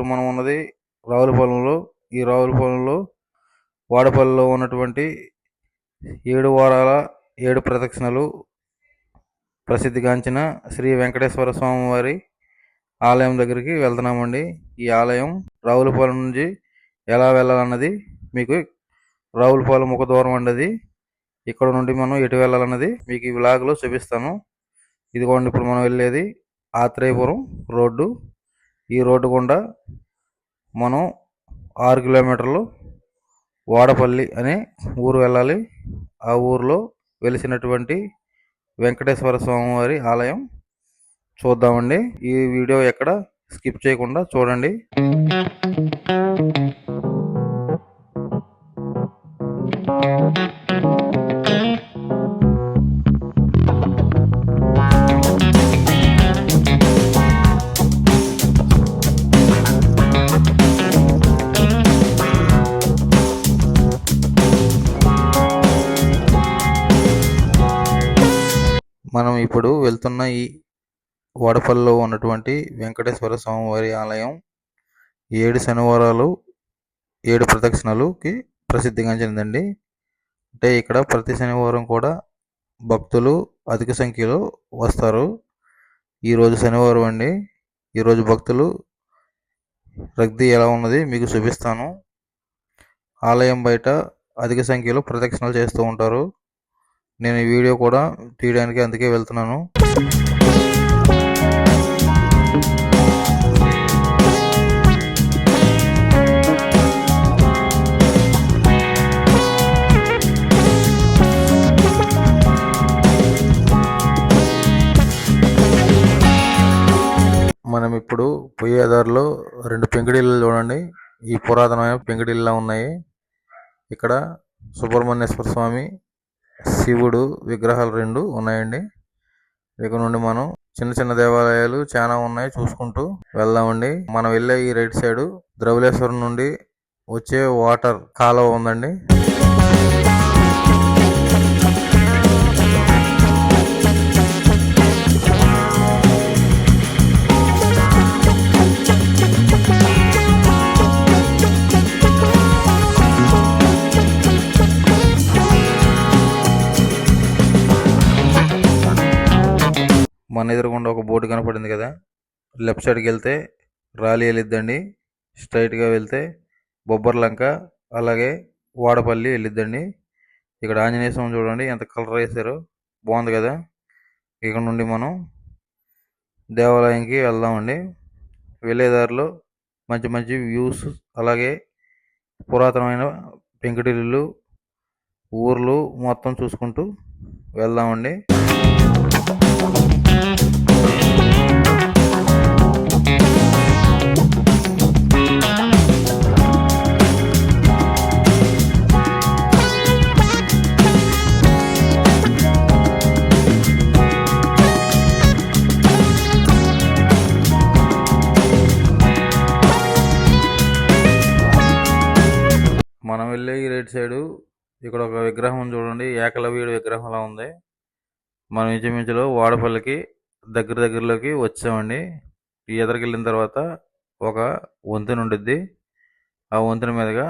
ఇప్పుడు మనం ఉన్నది రావులపాలెంలో ఈ రావులపాలెంలో వాడపల్లిలో ఉన్నటువంటి ఏడు వారాల ఏడు ప్రదక్షిణలు ప్రసిద్ధిగాంచిన శ్రీ వెంకటేశ్వర స్వామి వారి ఆలయం దగ్గరికి వెళ్తున్నామండి. ఈ ఆలయం రావులపాలెం నుంచి ఎలా వెళ్ళాలన్నది మీకు రావులపాలెం ముఖ దూరం అండి ఇక్కడ నుండి మనం ఎటు వెళ్ళాలన్నది మీకు ఈ విలాగ్లో చూపిస్తాను. ఇదిగోండి ఇప్పుడు మనం వెళ్ళేది ఆత్రేయపురం రోడ్డు. ఈ రోడ్డు గుండా మనం ఆరు కిలోమీటర్లు వాడపల్లి అనే ఊరు వెళ్ళాలి. ఆ ఊరిలో వెలిసినటువంటి వెంకటేశ్వర స్వామివారి ఆలయం చూద్దామండి. ఈ వీడియో ఎక్కడ స్కిప్ చేయకుండా చూడండి. మనం ఇప్పుడు వెళ్తున్న ఈ వాడపల్లిలో ఉన్నటువంటి వెంకటేశ్వర స్వామివారి ఆలయం ఏడు శనివారాలు ఏడు ప్రదక్షిణలుకి ప్రసిద్ధిగాంచిందండి అంటే ఇక్కడ ప్రతి శనివారం కూడా భక్తులు అధిక సంఖ్యలో వస్తారు. ఈరోజు శనివారం అండి. ఈరోజు భక్తులు రద్దీ ఎలా ఉన్నది మీకు చూపిస్తాను. ఆలయం బయట అధిక సంఖ్యలో ప్రదక్షిణలు చేస్తూ ఉంటారు. నేను ఈ వీడియో కూడా తీయడానికి అందుకే వెళ్తున్నాను. మనం ఇప్పుడు పోయే దారిలో రెండు పెంకుడిల్లు చూడండి. ఈ పురాతనమైన పెంకుడిళ్ళ ఉన్నాయి. ఇక్కడ సుబ్రహ్మణ్యేశ్వర స్వామి శివుడు విగ్రహాలు రెండు ఉన్నాయండి. ఇక్కడ నుండి మనం చిన్న చిన్న దేవాలయాలు చాలా ఉన్నాయి చూసుకుంటూ వెళ్దామండి. మనం వెళ్ళే ఈ రైట్ సైడ్ ద్రవలేశ్వరం నుండి వచ్చే వాటర్ కాలువ ఉందండి. మన ఎదురుగుండా ఒక బోర్డు కనపడింది కదా. లెఫ్ట్ సైడ్కి వెళ్తే రాలి వెళ్ళిద్దండి. స్ట్రైట్గా వెళ్తే బొబ్బర్లంక అలాగే వాడపల్లి వెళ్ళిద్దండి. ఇక్కడ ఆంజనేయ స్వామి చూడండి ఎంత కలర్ వేశారో. బాగుంది కదా. ఇక్కడ నుండి మనం దేవాలయంకి వెళ్దామండి. వెళ్ళేదారిలో మంచి మంచి వ్యూస్ అలాగే పురాతనమైన పెంకుటిల్లు ఊర్లు మొత్తం చూసుకుంటూ వెళ్దామండి. మనం వెళ్ళే ఈ రైట్ సైడు ఇక్కడ ఒక విగ్రహం చూడండి ఏకలవ్యుడు విగ్రహంలా ఉంది. మనం ఇంచుమించులో వాడపల్లికి దగ్గర దగ్గరలోకి వచ్చామండి. ఈ ఎదరికి వెళ్ళిన తర్వాత ఒక వంతెన ఉండిద్ది. ఆ వంతెన మీదుగా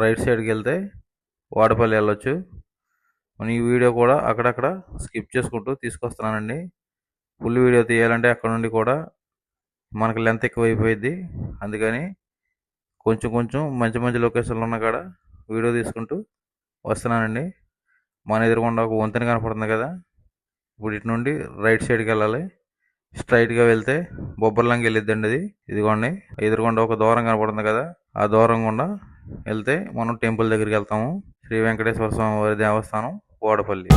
రైట్ సైడ్కి వెళ్తే వాడపల్లి వెళ్ళొచ్చు. మనం ఈ వీడియో కూడా అక్కడక్కడ స్కిప్ చేసుకుంటూ తీసుకొస్తున్నానండి. ఫుల్ వీడియో తీయాలంటే అక్కడ నుండి కూడా మనకు లెంత్ ఎక్కువ అయిపోయింది అందుకని కొంచెం కొంచెం మంచి మంచి లొకేషన్లు ఉన్న కాడ వీడియో తీసుకుంటూ వస్తున్నానండి. మన ఎదురుకుండా ఒక వంతెన కనపడుతుంది కదా. ఇప్పుడు ఇటు నుండి రైట్ సైడ్కి వెళ్ళాలి. స్ట్రైట్గా వెళ్తే బొబ్బర్లంకి వెళ్ళిద్దండి అది. ఇదిగోండి. ఎదురుకుండా ఒక దూరం కనపడుతుంది కదా. ఆ దూరం గుండా వెళ్తే మనం టెంపుల్ దగ్గరికి వెళ్తాము. శ్రీ వెంకటేశ్వర స్వామి వారి దేవస్థానం ఓడపల్లి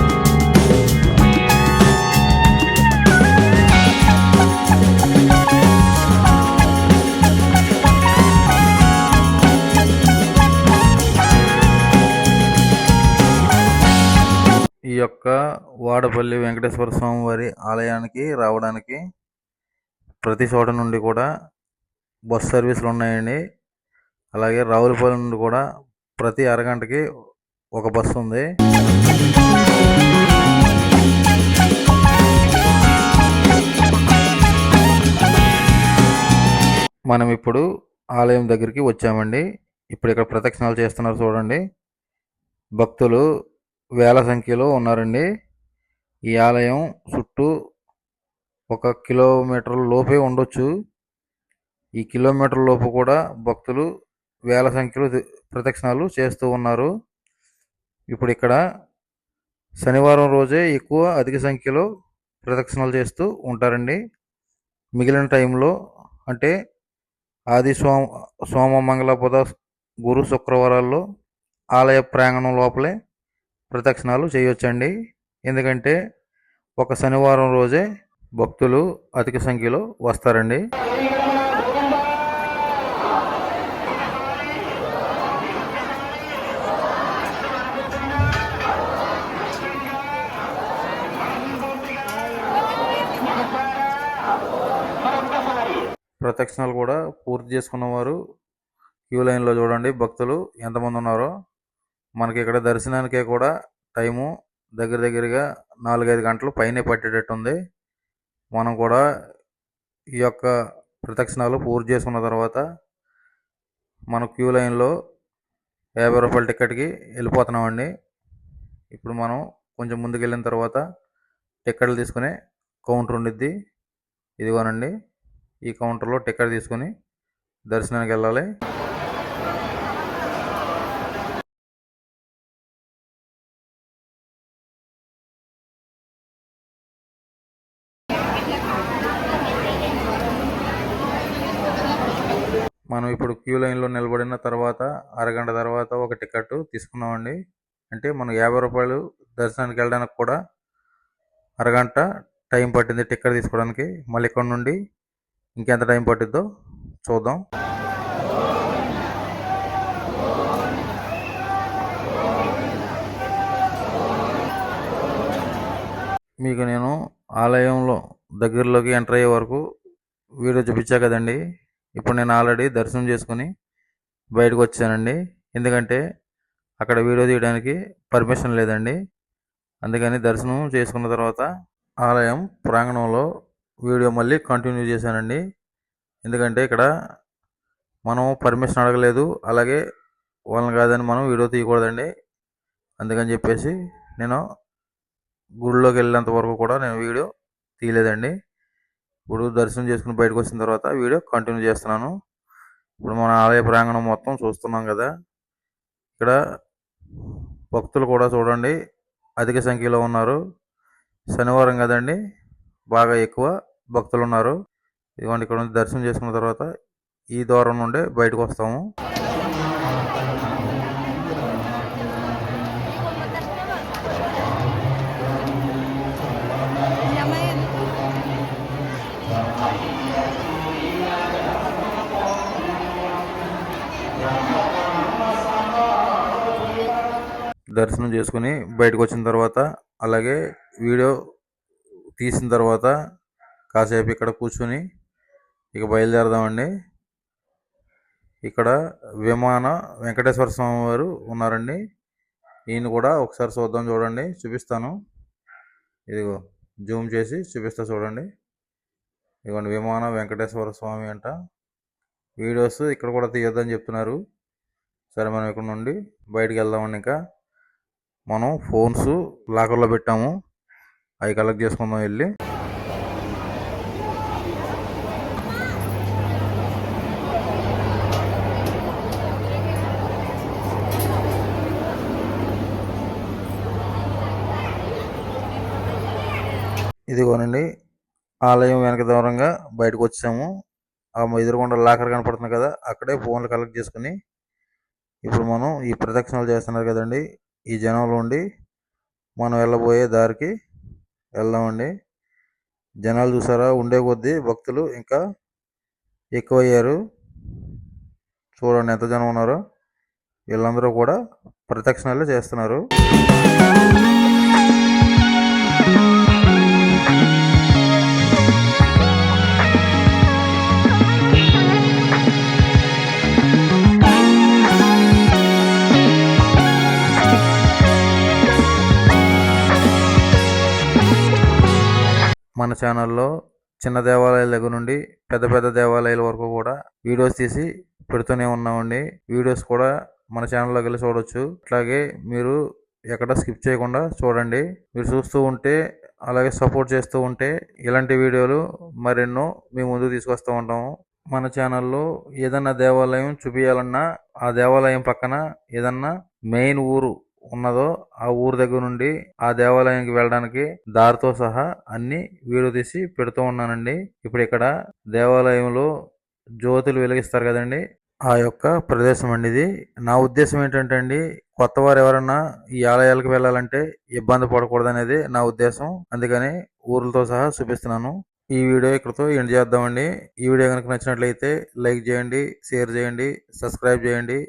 ఈ యొక్క వాడపల్లి వెంకటేశ్వర స్వామి వారి ఆలయానికి రావడానికి ప్రతి చోట నుండి కూడా బస్ సర్వీసులు ఉన్నాయండి. అలాగే రావులపల్లి నుండి కూడా ప్రతి అరగంటకి ఒక బస్సు ఉంది. మనం ఇప్పుడు ఆలయం దగ్గరికి వచ్చామండి. ఇప్పుడు ఇక్కడ ప్రదక్షిణాలు చేస్తున్నారు చూడండి. భక్తులు వేల సంఖ్యలో ఉన్నారండి. ఈ ఆలయం చుట్టూ ఒక కిలోమీటర్ లోపే ఉండొచ్చు. ఈ కిలోమీటర్ లోపు కూడా భక్తులు వేల సంఖ్యలో ప్రదక్షిణాలు చేస్తూ ఉన్నారు. ఇప్పుడు ఇక్కడ శనివారం రోజే ఎక్కువ అధిక సంఖ్యలో ప్రదక్షిణలు చేస్తూ ఉంటారండి. మిగిలిన టైంలో అంటే ఆది సోమ సోమ మంగళ బుధ గురు శుక్రవారాల్లో ఆలయ ప్రాంగణం లోపలే ప్రదక్షిణాలు చేయొచ్చండి. ఎందుకంటే ఒక శనివారం రోజే భక్తులు అధిక సంఖ్యలో వస్తారండి. ప్రదక్షిణాలు కూడా పూర్తి చేసుకున్న వారు క్యూ లైన్లో చూడండి భక్తులు ఎంతమంది ఉన్నారో. మనకి ఇక్కడ దర్శనానికే కూడా టైము దగ్గర దగ్గరగా నాలుగైదు గంటలు పైనే పట్టేటట్టు ఉంది మనం కూడా ఈ యొక్క ప్రదక్షిణాలు పూర్తి చేసుకున్న తర్వాత మన క్యూ లైన్లో యాభై రూపాయల టికెట్కి వెళ్ళిపోతున్నామండి. ఇప్పుడు మనం కొంచెం ముందుకు వెళ్ళిన తర్వాత టికెట్లు తీసుకునే కౌంటర్ ఉండిద్ది. ఇదిగోనండి ఈ కౌంటర్లో టికెట్ తీసుకుని దర్శనానికి వెళ్ళాలి. మనం ఇప్పుడు క్యూ లైన్లో నిలబడిన తర్వాత అరగంట తర్వాత ఒక టికెట్ తీసుకున్నామండి. అంటే మనం యాభై రూపాయలు దర్శనానికి వెళ్ళడానికి కూడా అరగంట టైం పట్టింది టికెట్ తీసుకోవడానికి. మళ్ళీ ఇక్కడ నుండి ఇంకెంత టైం పట్టిద్దో చూద్దాం. మీకు నేను ఆలయంలో దగ్గరలోకి ఎంటర్ అయ్యే వరకు వీడియో చూపించా కదండి. ఇప్పుడు నేను ఆల్రెడీ దర్శనం చేసుకుని బయటకు వచ్చానండి. ఎందుకంటే అక్కడ వీడియో తీయడానికి పర్మిషన్ లేదండి. అందుకని దర్శనం చేసుకున్న తర్వాత ఆలయం ప్రాంగణంలో వీడియో మళ్ళీ కంటిన్యూ చేశానండి. ఎందుకంటే ఇక్కడ మనం పర్మిషన్ అడగలేదు. అలాగే వాళ్ళని కాదని మనం వీడియో తీయకూడదండి. అందుకని చెప్పేసి నేను గుడిలోకి వెళ్ళేంత వరకు కూడా నేను వీడియో తీయలేదండి. ఇప్పుడు దర్శనం చేసుకుని బయటకు వచ్చిన తర్వాత వీడియో కంటిన్యూ చేస్తున్నాను. ఇప్పుడు మన ఆలయ ప్రాంగణం మొత్తం చూస్తున్నాం కదా. ఇక్కడ భక్తులు కూడా చూడండి అధిక సంఖ్యలో ఉన్నారు. శనివారం కదండి బాగా ఎక్కువ భక్తులు ఉన్నారు. ఇదిగోండి ఇక్కడ దర్శనం చేసుకున్న తర్వాత ఈ ద్వారం నుండే బయటకు వస్తాము. దర్శనం చేసుకుని బయటకు వచ్చిన తర్వాత అలాగే వీడియో తీసిన తర్వాత కాసేపు ఇక్కడ కూర్చుని ఇక బయలుదేరదామండి. ఇక్కడ విమాన వెంకటేశ్వర స్వామి వారు ఉన్నారండి. ఈయన కూడా ఒకసారి చూద్దాం చూడండి. చూపిస్తాను. ఇదిగో జూమ్ చేసి చూపిస్తా చూడండి. ఇదిగోండి విమాన వెంకటేశ్వర స్వామి అంట. వీడియోస్ ఇక్కడ కూడా తీయొద్దని చెప్తున్నారు. సరే మనం ఇక్కడ నుండి బయటకు వెళ్దామండి ఇంకా. మనం ఫోన్స్ లాకర్లో పెట్టాము. అవి కలెక్ట్ చేసుకుందాం వెళ్ళి. ఇదిగోనండి ఆలయం వెనక దూరంగా బయటకు వచ్చాము. ఆ ఎదురుకుండా లాకర్ కనపడుతుంది కదా అక్కడే ఫోన్లు కలెక్ట్ చేసుకుని ఇప్పుడు మనం ఈ ప్రదక్షిణలు చేస్తున్నారు కదండి. ఈ జనంలో ఉండి మనం వెళ్ళబోయే దారికి వెళ్దామండి. జనాలు చూసారా? ఉండే కొద్దీ భక్తులు ఇంకా ఎక్కువయ్యారు. చూడండి ఎంత జనం ఉన్నారో. వీళ్ళందరూ కూడా ప్రదక్షిణలు చేస్తున్నారు. మన ఛానల్లో చిన్న దేవాలయాల దగ్గర నుండి పెద్ద పెద్ద దేవాలయాల వరకు కూడా వీడియోస్ తీసి పెడుతూనే ఉన్నామండి. వీడియోస్ కూడా మన ఛానల్లోకి వెళ్ళి చూడవచ్చు అట్లాగే మీరు ఎక్కడ స్కిప్ చేయకుండా చూడండి. మీరు చూస్తూ ఉంటే అలాగే సపోర్ట్ చేస్తూ ఉంటే ఇలాంటి వీడియోలు మరెన్నో మీ ముందుకు తీసుకొస్తూ ఉంటాము. మన ఛానల్లో ఏదన్నా దేవాలయం చూపించాలన్నా ఆ దేవాలయం పక్కన ఏదన్నా మెయిన్ ఊరు ఉన్నదో ఆ ఊరు దగ్గర నుండి ఆ దేవాలయానికి వెళ్ళడానికి దారితో సహా అన్ని వీడియో తీసి పెడుతూ ఉన్నానండి. ఇప్పుడు ఇక్కడ దేవాలయంలో జ్యోతులు వెలిగిస్తారు కదండి. ఆ యొక్క ప్రదేశం అండి ఇది. నా ఉద్దేశం ఏంటంటే అండి కొత్త వారు ఎవరన్నా ఈ ఆలయాలకు వెళ్ళాలంటే ఇబ్బంది పడకూడదు అనేది నా ఉద్దేశం. అందుకని ఊర్లతో సహా చూపిస్తున్నాను. ఈ వీడియో ఇక్కడతో ఎండ్ చేద్దామండి. ఈ వీడియో కనుక నచ్చినట్లయితే లైక్ చేయండి షేర్ చేయండి సబ్స్క్రైబ్ చేయండి.